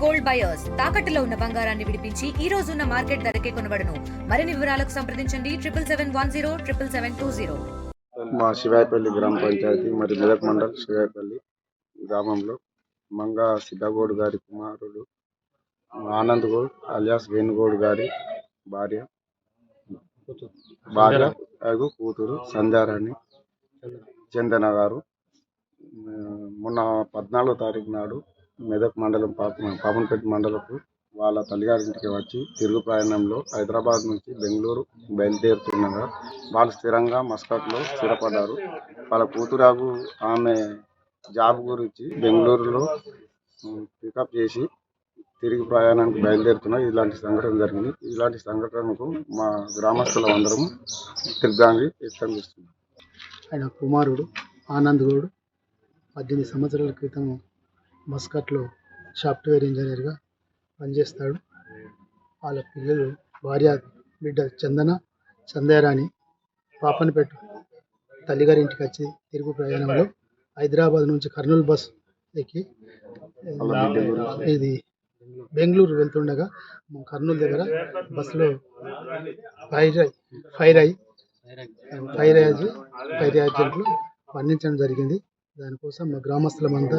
Gold buyers తాకట్టులో ఉన్న బంగారాన్ని విడిపించి ఈ రోజు ఉన్న మార్కెట్ ధరకే కొనబడను. మరిన్ని వివరాలకు సంప్రదించండి. Triple seven one zero triple seven two zero. మా శివాయపల్లి గ్రామ పంచాయతీ మరి మెదక్ మండల్ శివాయపల్లి గ్రామంలో మంగా సిద్ధగౌడ్ గారి కుమారుడు ఆనంద్ గౌడ్ అలియాస్ వేణుగౌడ్ గారి భార్య భార్య అగు కూతురు సంధ్యారాణి చందన గారు. మొన్న పద్నాలుగో తారీఖు నాడు మెదక్ మండలం పాప పాపనపేట మండలకు వాళ్ళ తల్లిగారింటికి వచ్చి తిరుగు ప్రయాణంలో హైదరాబాద్ నుంచి బెంగళూరు బయలుదేరుతుండగా వాళ్ళు స్థిరంగా మస్కట్లో స్థిరపడ్డారు. వాళ్ళ కూతురాకు ఆమె జాబ్ గురించి బెంగళూరులో పికప్ చేసి తిరిగి ప్రయాణానికి బయలుదేరుతున్నారు ఇలాంటి సంఘటన జరిగింది. ఇలాంటి సంఘటనకు మా గ్రామస్తులం అందరం దిగ్భ్రాంతి వ్యక్తం చేస్తున్నాం. ఆయన కుమారుడు ఆనంద్ గౌడ్. పద్దెనిమిది సంవత్సరాల క్రితం మస్కట్లో సాఫ్ట్వేర్ ఇంజనీర్గా పనిచేస్తాడు. వాళ్ళ పిల్లలు భార్య బిడ్డ చందన సంధ్యారాణి పాపనపేట తల్లిగారి ఇంటికి వచ్చి తిరుగు ప్రయాణంలో హైదరాబాద్ నుంచి కర్నూలు బస్ ఎక్కి ఇది బెంగళూరు వెళ్తుండగా కర్నూలు దగ్గర బస్సులో ఫైర్ అయి ఫైర్ అయి ఫైర్ యాజ్ ఫైర్ యాక్సిడెంట్లో మరణించడం జరిగింది. దానికోసం మా గ్రామస్తులమంతా